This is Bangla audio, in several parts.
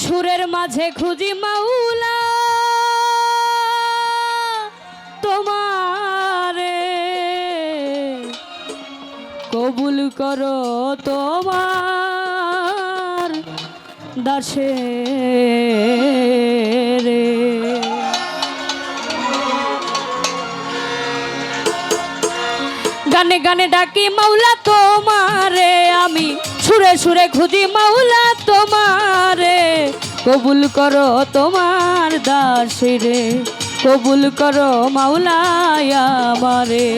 সুরের মাঝে খুঁজি মাউলা তোমারে কবুল করো তোমার দাসে রে গানে গানে ডাকি মাওলা তোমারে, আমি সুরে সুরে খুঁজি মাওলা তোমারে, কবুল করো তোমার দাসে রে কবুল করো মাওলায় আমারে।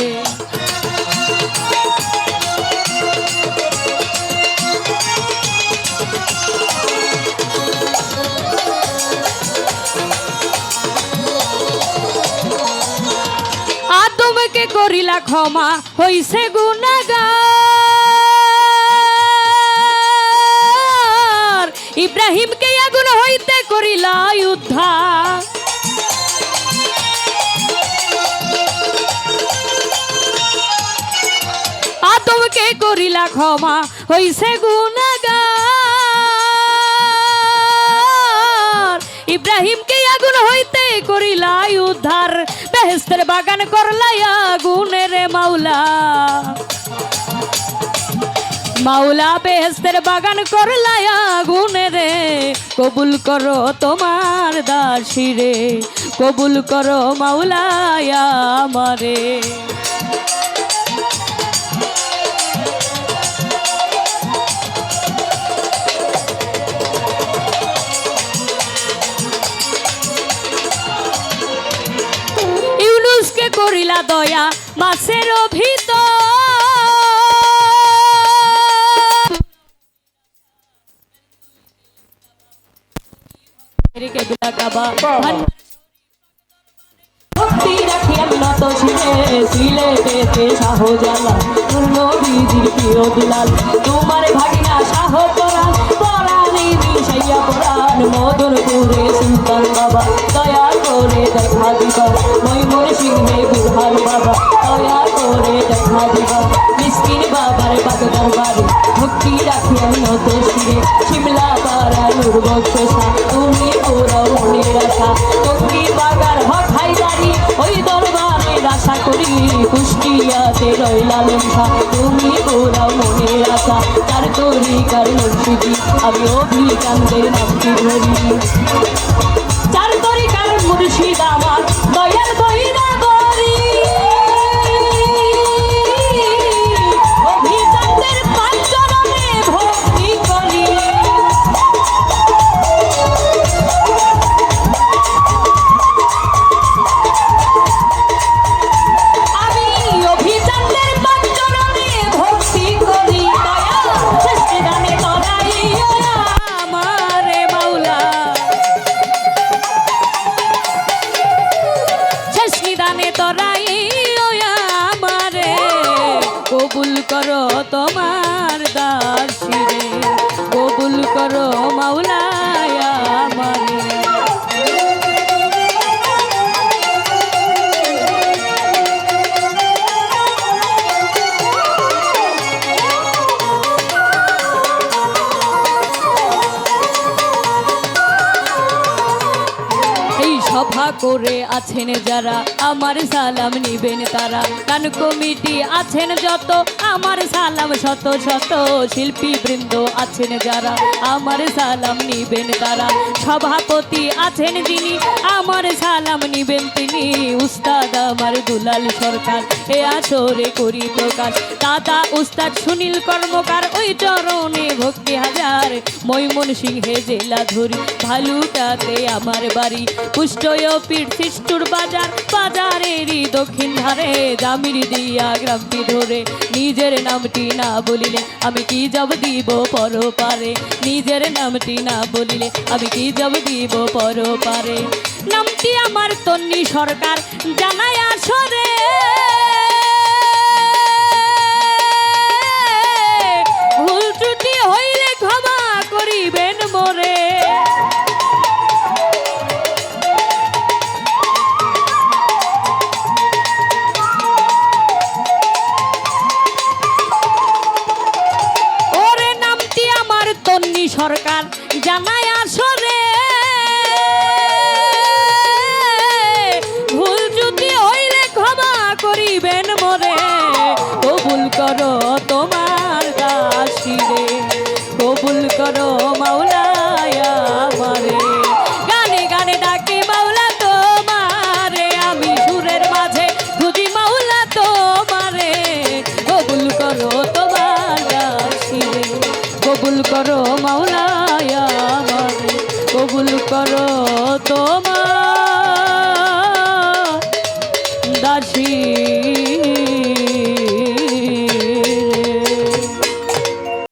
করিলা ক্ষমা, হইছে গুনাগার ইব্রাহিমকে আগুন হইতে করিলা উদ্ধার। আদমকে করিলা ক্ষমা, হইছে গুনাগার ইব্রাহিমকে আগুন হইতে করিলাই উদ্ধার। বেহেস্তের বাগান করলাই আগুনের মাওলা। মাওলা বেহেস্তের বাগান করলাই আগুনে রে কবুল করো তোমার দাসিরে। কবুল করো মাওলায় আমারে। করিলা দয়া মাছের ভান- ভক্তি তোমার ভাগিনা শাহ পরাণ পরাণে সুলতান বাবা। দয়া দেখা দিবা। ময়মন সিংহে বুধার বাবা, দয়া করে দেখা দিবা। মিসকিন বাবার বাগ দরবারে ভক্তি রাখি আমি নত শিরে। শিমলা পাড়া নূর বক্ষসা তুমি পুরো মনের আশা। টঙ্গি বাগার হঠাই দাঁড়ি ওই দরবারে আশা করি কুষ্টিয়াতে রইলাম তুমি পুরো মনের আশা, তার কার আমি অভিকান্তের নামটি ধরি। চার তরি করো তোমার সভা করে আছেন যারা, আমার সালাম নিবেন তারা। গান কমিটি আছেন যত, আমার সালাম শত শত শিল্পী বৃন্দ আছেন যারা, আমার সালাম নিবেন তারা। সভাপতি আছেন যিনি, আমার সালাম নিবেন তিনি, উস্তাদ আমার দুলাল সরকার, এ আসরে করি প্রকাশ। দাদা, উস্তাদ, সুনীল কর্মকার, ওই চরণে ভক্তি হাজার। মৈমন সিংহে জেলা ধরি, ভালুটাতে আমার বাড়ি। পুষ্টয় পীঠ সিস্টুর বাজার, বাজারেরই দক্ষিণ ধারে। জামির দিয়া গ্রামটি ধরে, নিজের নামটি না বলিলে আমি কি যাব দিব পর পারে নিজের নামটি না বলিলে আমি কি যাব দিব পর পারে নামটি আমার তন্নি সরকার? জানাই আসরে ভুল ত্রুটি হইলে ক্ষমা করিবেন মোরে। সরকার? জানাই আসরে করো তোমার দাসিরে কবুল করো মাওলায় গানে গানে ডাকি মাওলা তোমারে। আমি সুরের মাঝে খুঁজি মাওলা তোমারে। কবুল করো তোমার দাসিরে কবুল করো মাওলায় আমারে। কবুল করো তোমার